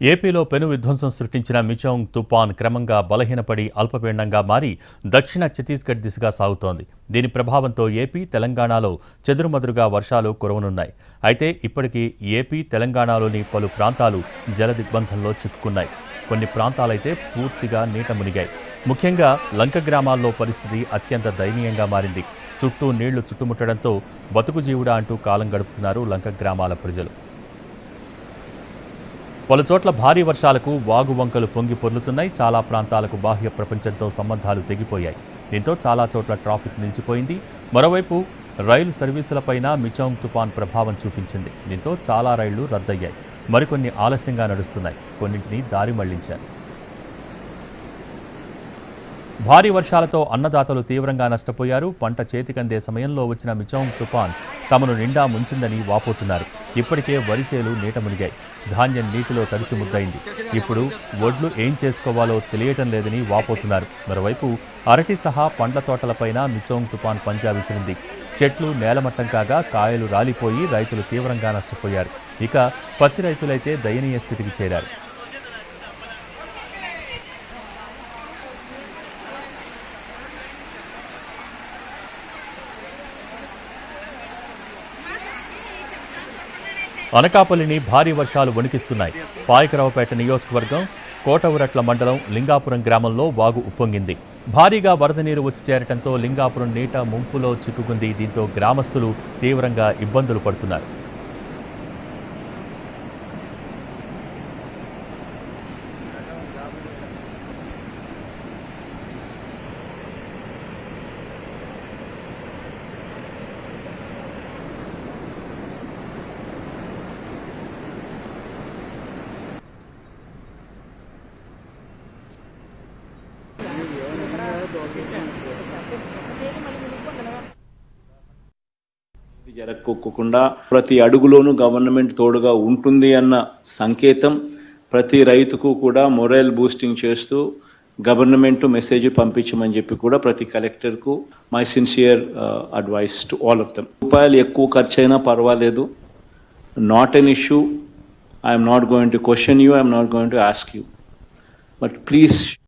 ఏపీలో పెను విధ్వంసం సృష్టించిన మిచౌంగ్ తుపాన్ క్రమంగా బలహీనపడి అల్పపీండంగా మారి దక్షిణ ఛత్తీస్గఢ్ దిశగా సాగుతోంది. దీని ప్రభావంతో ఏపీ తెలంగాణలో చెదురుమదురుగా వర్షాలు కురవనున్నాయి. అయితే ఇప్పటికీ ఏపీ తెలంగాణలోని పలు ప్రాంతాలు జల దిగ్బంధంలో చిక్కుకున్నాయి. కొన్ని ప్రాంతాలైతే పూర్తిగా నీట మునిగాయి. ముఖ్యంగా లంక గ్రామాల్లో పరిస్థితి అత్యంత దయనీయంగా మారింది. చుట్టూ నీళ్ళు చుట్టుముట్టడంతో బతుకు జీవుడా అంటూ కాలం గడుపుతున్నారు లంక గ్రామాల ప్రజలు. పలుచోట్ల భారీ వర్షాలకు వాగు వంకలు పొంగి పొర్లుతున్నాయి. చాలా ప్రాంతాలకు బాహ్య ప్రపంచంతో సంబంధాలు తెగిపోయాయి. దీంతో చాలా చోట్ల ట్రాఫిక్ నిలిచిపోయింది. మరోవైపు రైలు సర్వీసులపైన మిచౌంగ్ తుపాన్ ప్రభావం చూపించింది. దీంతో చాలా రైళ్ళు రద్దయ్యాయి. మరికొన్ని ఆలస్యంగా నడుస్తున్నాయి. కొన్నింటిని దారి మళ్ళించారు. భారీ వర్షాలతో అన్నదాతలు తీవ్రంగా నష్టపోయారు. పంట చేతికందే సమయంలో వచ్చిన మిచౌంగ్ తుఫాన్ తమను నిండా ముంచిందని వాపోతున్నారు. ఇప్పటికే వరి చేలు నీట మునిగాయి. ధాన్యం నీటిలో తడిసి ముద్దయింది. ఇప్పుడు వడ్లు ఏం చేసుకోవాలో తెలియటం లేదని వాపోతున్నారు. మరోవైపు అరటి సహా పండ్ల తోటలపైన మిచౌంగ్ తుఫాన్ పంజా విసిరింది. చెట్లు నేలమట్టం కాగా కాయలు రాలిపోయి రైతులు తీవ్రంగా నష్టపోయారు. ఇక పత్తి రైతులైతే దయనీయ స్థితికి చేరారు. అనకాపల్లిని భారీ వర్షాలు వణికిస్తున్నాయి. పాయకరావుపేట నియోజకవర్గం కోటవురట్ల మండలం లింగాపురం గ్రామంలో వాగు ఉప్పొంగింది. భారీగా వరద నీరు వచ్చి చేరటంతో లింగాపురం నీట ముంపులో చిక్కుకుంది. దీంతో గ్రామస్తులు తీవ్రంగా ఇబ్బందులు పడుతున్నారు. ఇది ప్రతి అడుగులోనూ గవర్నమెంట్ తోడుగా ఉంటుంది అన్న సంకేతం ప్రతి రైతుకు కూడా మొరైల్ బూస్టింగ్ చేస్తూ గవర్నమెంట్ మెసేజ్ పంపించమని చెప్పి కూడా ప్రతి కలెక్టర్కు my sincere advice to all of them రూపాయలు ఎక్కువ ఖర్చు అయినా పర్వాలేదు not an issue I'm not going to question you I'm not going to ask you but please